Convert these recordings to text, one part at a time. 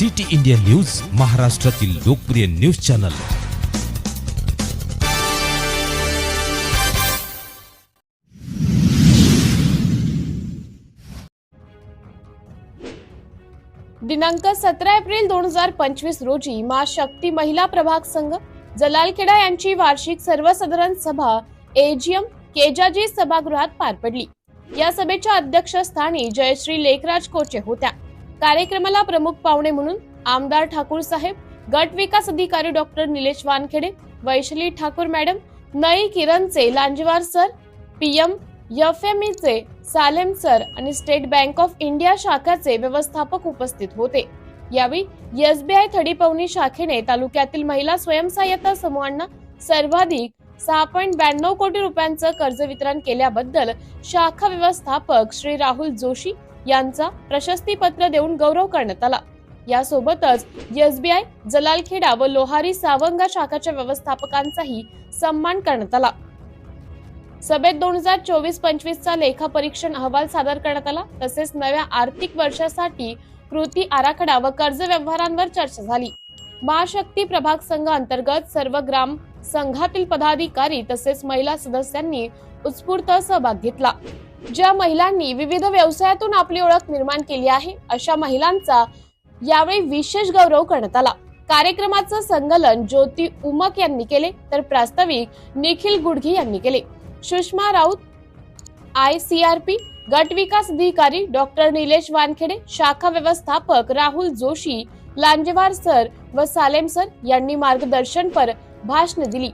City India news महाराष्ट्रातील लोकप्रिय news channel. दिनांक सतरा एप्रिल दोन हजार पंचवीस रोजी मा शक्ती महिला प्रभाग संघ जलालखेडा यांची वार्षिक सर्वसाधारण सभा एजीएम केजाजी सभागृहात पार पडली. या सभेच्या अध्यक्षस्थानी जयश्री लेखराज कोचे होत्या. कार्यक्रमाला प्रमुख पाहुणे म्हणून आमदार ठाकूर साहेब गट विकास अधिकारी डॉक्टर निलेश वानखेडे वैशाली ठाकूर मॅडम नई किरणचे लांजवार सर पीएम चे सालेम सर आणि स्टेट बँक ऑफ इंडिया शाखाचे व्यवस्थापक उपस्थित होते. यावेळी एसबीआय थडीपवनी शाखेने तालुक्यातील महिला स्वयंसहाय्यता समूहांना सर्वाधिक सहा पॉईंट ब्याण्णव कोटी रुपयांचं कर्ज वितरण केल्याबद्दल शाखा व्यवस्थापक श्री राहुल जोशी यांचा प्रशस्तीपत्र देऊन गौरव करण्यात आला. यासोबतच एसबीआय जलालखेडा व लोहारी सावंगा शाखाच्या व्यवस्थापकांचाही सन्मान करण्यात आला. सभेत दोन हजार चोवीस पंचवीस चा लेखा परीक्षण अहवाल सादर करण्यात आला. तसेच नव्या आर्थिक वर्षासाठी कृती आराखडा व कर्ज व्यवहारांवर चर्चा झाली. महाशक्ती प्रभाग संघ अंतर्गत सर्व ग्राम संघातील पदाधिकारी तसेच महिला सदस्यांनी उत्स्फूर्त सहभाग घेतला. ज्या महिलांनी विविध व्यवसायातून आपली ओळख निर्माण केली आहे अशा महिलांचा यावेळी विशेष गौरव करण्यात आला. कार्यक्रमाचं संकलन ज्योती उमक यांनी केले तर प्रास्ताविक निखिल गुडघी यांनी केले. Sushma Raut I C R P गट विकास अधिकारी डॉक्टर निलेश वानखेडे शाखा व्यवस्थापक राहुल जोशी लांजेवार सर व सालेम सर यांनी मार्गदर्शनपर भाषण दिली.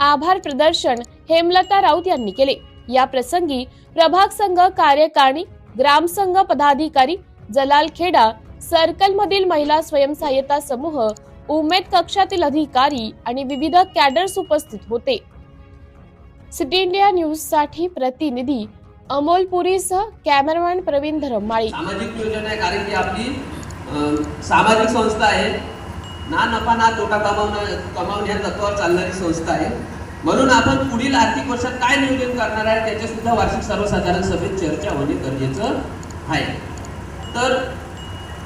आभार प्रदर्शन हेमलता राऊत यांनी केले. या प्रसंगी प्रभाग संघ कार्यकारिणी ग्रामसंघ पदाधिकारी जलाल खेडा सर्कल मधील महिला स्वयंसहाय्यता समूह उमेद कक्षातील अधिकारी आणि विविध कॅडर्स उपस्थित होते. सिटी इंडिया न्यूजसाठी प्रतिनिधी अमोल पुरीसह कॅमेरामॅन प्रवीण धरमाळी. सामाजिक योजना आहे कारण की आपली सामाजिक संस्था आहे. ना नफा ना तोटा कमावणं कमावण्या तत्वावर चालणारी संस्था आहे. म्हणून आपण पुढील आर्थिक वर्षात काय नियोजन करणार आहे त्याच्या सुद्धा वार्षिक सर्वसाधारण सभेत चर्चा होणे गरजेचं आहे. तर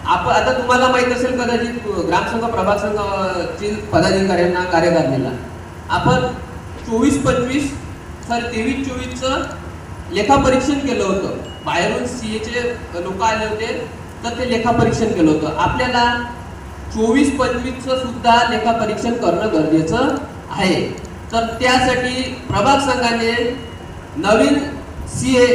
आपण आता तुम्हाला माहीत असेल कदाचित ग्रामसंघ प्रभाग संघाची पदाधिकाऱ्यांना कार्यकारिणीला आपण चोवीस पंचवीस सॉरी तेवीस चोवीसचं लेखापरीक्षण केलं होतं. बाहेरून सी एचे लोक आले होते तर ते लेखापरीक्षण केलं होतं. आपल्याला चोवीस पंचवीसचं सुद्धा लेखापरीक्षण करणं गरजेचं आहे. तर त्यासाठी प्रभाग संघाने नवीन ए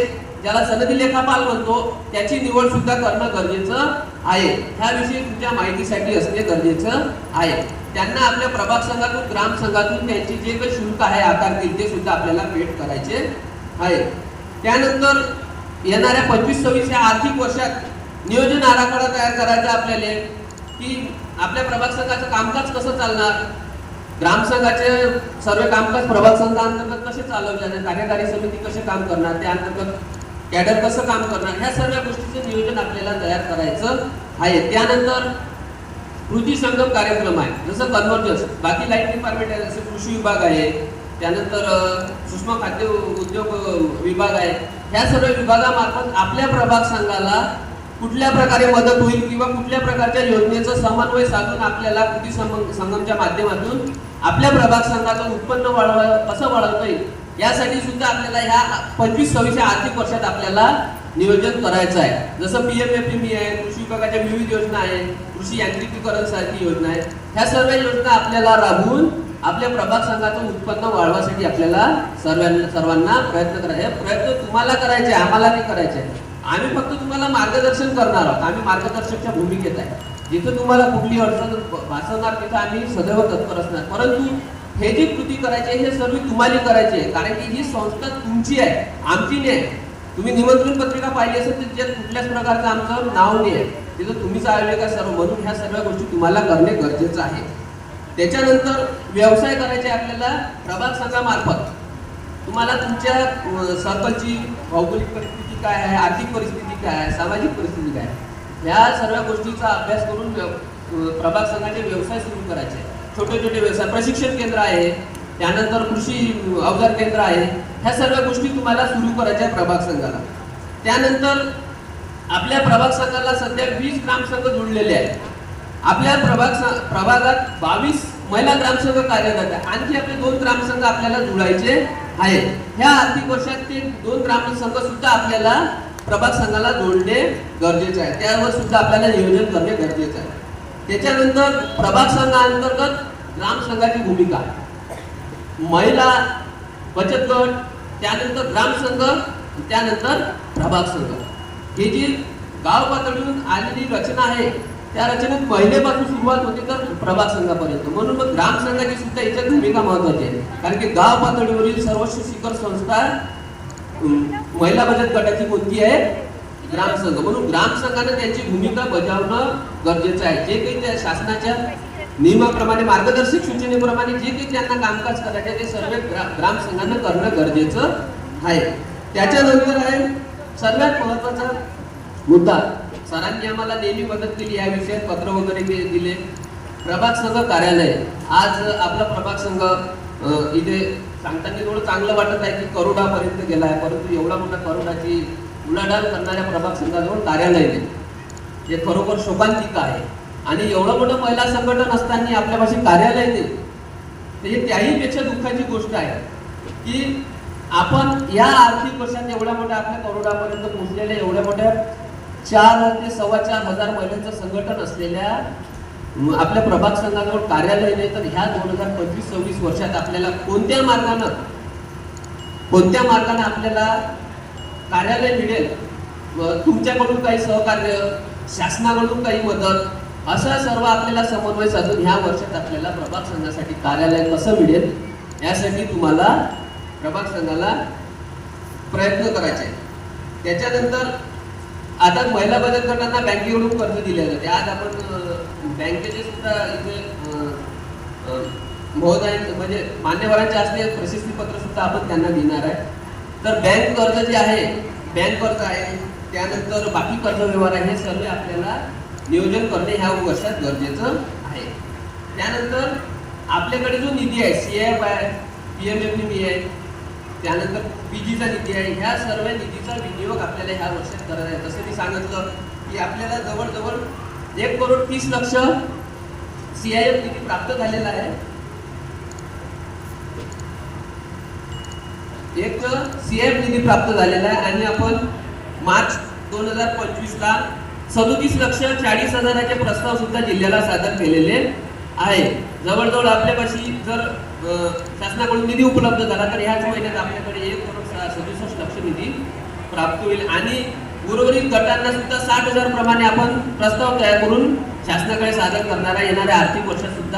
ज्याला सनदी लेखापाल म्हणतो त्याची निवड सुद्धा करणं गरजेचं आहे. ह्याविषयी तुमच्या माहितीसाठी असणे गरजेचं आहे. त्यांना आपल्या प्रभाग संघातून ग्राम संघातून त्यांचे जे काही शुल्क आहे आकारतील ते सुद्धा आपल्याला पेड करायचे आहे. त्यानंतर येणाऱ्या पंचवीस सव्वीस या आर्थिक वर्षात नियोजन आराखडा तयार करायचा आपल्याला की आपल्या प्रभाग संघाचं कामकाज कसं चालणार? ग्रामसंघाचे सर्व कामकाज प्रभाग संघाअंतर्गत कसे चालवले जाणार कार्यकारी समिती कसे काम करणार? त्या अंतर्गत कॅडर कसं काम करणार? ह्या सर्व गोष्टीचं नियोजन आपल्याला तयार करायचं आहे. त्यानंतर कृती संगम कार्यक्रम आहे. जसं कन्व्हर्जन्स बाकी लाइट डिपार्टमेंट आहे जसं कृषी विभाग आहे त्यानंतर सूक्ष्म खाद्य उद्योग विभाग आहे. ह्या सर्व विभागामार्फत आपल्या प्रभाग संघाला कुठल्या प्रकारे मदत होईल किंवा कुठल्या प्रकारच्या योजनेचं समन्वय साधून आपल्याला कृती संगम- संगमच्या माध्यमातून आपल्या प्रभाग संघाचं उत्पन्न वाढव कसं वाढवता येईल यासाठी सुद्धा आपल्याला ह्या पंचवीस सव्वीसच्या आर्थिक वर्षात आपल्याला नियोजन करायचं आहे. जसं पी एम एफ एम आहे कृषी विभागाच्या विविध योजना आहे कृषी यांत्रिकीकरण सारखी योजना आहे ह्या सर्व योजना आपल्याला राबवून आपल्या प्रभाग संघाचं उत्पन्न वाढवासाठी आपल्याला सर्वांना सर्वांना प्रयत्न करायचे. प्रयत्न तुम्हाला करायचे आम्हाला नाही करायचे. आहे. आम्ही फक्त तुम्हाला मार्गदर्शन करणार आहोत. आम्ही मार्गदर्शकच्या भूमिकेत आहे. जिथं तुम्हाला कुठली अडचण भासवणार तिथं आम्ही सदैव तत्पर असणार. परंतु हे जे कृती करायचे हे सर्व तुम्हाला करायचे आहे. कारण की ही संस्था तुमची आहे आमची नाही. आहे. तुम्ही निमंत्रण पत्रिका पाहिली असेल तर त्यात कुठल्याच प्रकारचं आमचं नाव नाही आहे. तिथं तुम्हीच आयोजक आहे सर्व. म्हणून ह्या सर्व गोष्टी तुम्हाला करणे गरजेचं आहे. त्याच्यानंतर व्यवसाय करायचे आपल्याला प्रभाग संघामार्फत तुम्हाला तुमच्या अं, सर्कलची भौगोलिक परिस्थिती काय आहे आर्थिक परिस्थिती काय आहे सामाजिक परिस्थिती काय आहे? ह्या सर्व गोष्टीचा अभ्यास करून प्रभाग संघाचे व्यवसाय सुरू करायचे. छोटे छोटे व्यवसाय प्रशिक्षण केंद्र आहे त्यानंतर कृषी अवजार केंद्र आहे ह्या सर्व गोष्टी तुम्हाला सुरू करायच्या प्रभाग संघाला. त्यानंतर आपल्या प्रभाग संघाला सध्या वीस ग्रामसंघ जोडलेले आहेत. आपल्या प्रभाग प्रभागात बावीस महिला ग्रामसंघ कार्यरत आहे आणखी आपले दोन ग्रामसंघ आपल्याला जोडायचे. आहेत. ह्या आर्थिक वर्षात ते दोन ग्रामसंघ सुद्धा आपल्याला प्रभाग संघाला जोडणे गरजेचे आहे. त्यावर सुद्धा आपल्याला नियोजन करणे गरजेचं आहे. त्याच्यानंतर प्रभाग संघाअंतर्गत ग्रामसंघाची भूमिका. महिला बचत गट त्यानंतर ग्रामसंघ त्यानंतर प्रभाग संघ. ही जी गाव पातळीवरून आलेली रचना आहे त्या रचनेत पहिलेपासून सुरुवात होते तर प्रभाग संघापर्यंत. म्हणून मग ग्रामसंघाची सुद्धा याच्यात भूमिका महत्वाची आहे. कारण की गाव पातळीवरील सर्वोच्च शिखर संस्था महिला बचत गटाची कोणती आहे? ग्रामसंघ म्हणून ग्रामसंघानं त्यांची भूमिका बजावणं गरजेचं आहे. जे काही त्या शासनाच्या नियमाप्रमाणे मार्गदर्शक सूचनेप्रमाणे जे काही त्यांना कामकाज करायचे आहे ते सर्व ग्रा- ग्रामसंघानं करणं गरजेचं आहे. त्याच्यानंतर आहे सर्वात महत्त्वाचा मुद्दा सरांनी आम्हाला नेहमी मदत केली या विषयात पत्र वगैरे दिले. प्रभाग संघ कार्यालय. आज आपला प्रभाग संघ इथे सांगताना थोडं चांगलं वाटत आहे की करोडापर्यंत गेला आहे परंतु एवढा मोठा करोडाची उलाढाल करणाऱ्या प्रभाग संघाजवळ कार्यालय नाही. हे खरोखर शोकांतिका आहे. आणि एवढं मोठं महिला संघटन असताना आपल्यापाशी कार्यालय नाही. तर हे त्याहीपेक्षा दुःखाची गोष्ट आहे की आपण या आर्थिक वर्षात एवढ्या मोठ्या आपल्या करोडापर्यंत पोहोचलेल्या एवढ्या मोठ्या चार ते सव्वा चार हजार महिलांचं संघटन असलेल्या आपल्या प्रभाग संघाजवळ कार्यालय नाही तर ह्या दोन हजार पंचवीस सव्वीस वर्षात आपल्याला कोणत्या मार्गानं कोणत्या मार्गाने आपल्याला कार्यालय मिळेल? तुमच्याकडून काही सहकार्य शासनाकडून काही मदत असा सर्व आपल्याला समन्वय साधून ह्या वर्षात आपल्याला प्रभाग संघासाठी कार्यालय कसं मिळेल? यासाठी तुम्हाला प्रभाग संघाला प्रयत्न करायचे त्याच्यानंतर आता महिला बचत गटांना बँकेकडून कर्ज दिले जाते. आज आपण बँकेचे सुद्धा इथे महोदय म्हणजे मान्यवरांचे असले प्रशस्ती पत्र सुद्धा आपण त्यांना देणार आहे. तर बँक कर्ज जे आहे बँक कर्ज आहे त्यानंतर बाकी कर्ज व्यवहार आहे हे सर्व आपल्याला नियोजन करणे ह्या वर्षात गरजेचं आहे. त्यानंतर आपल्याकडे जो निधी आहे सी एफ आहे पी एम एफ निधी आहे त्यानंतर पीजीचा निधी आहे. ह्या सर्व निधीचा विनियोग आपल्याला ह्या वर्षात करायचा आहे. जसं मी सांगितलं की आपल्याला जवळजवळ एक करोड तीस लक्ष सी आय एफ निधी प्राप्त झालेला आहे. एक सी एफ निधी प्राप्त झालेला आहे आणि आपण मार्च दोन हजार पंचवीसला सदोतीस लक्ष चाळीस हजाराचे प्रस्ताव सुद्धा जिल्ह्याला सादर केलेले आहे. जवळजवळ आपल्यापाशी जर शासनाकडून निधी उपलब्ध झाला तर ह्याच महिन्यात आपल्याकडे एक करोड सदुसष्ट लक्ष निधी प्राप्त होईल. आणि उर्वरित गटांना सुद्धा साठ हजार प्रमाणे आपण प्रस्ताव तयार करून शासनाकडे सादर करणारा येणाऱ्या आर्थिक वर्षात सुद्धा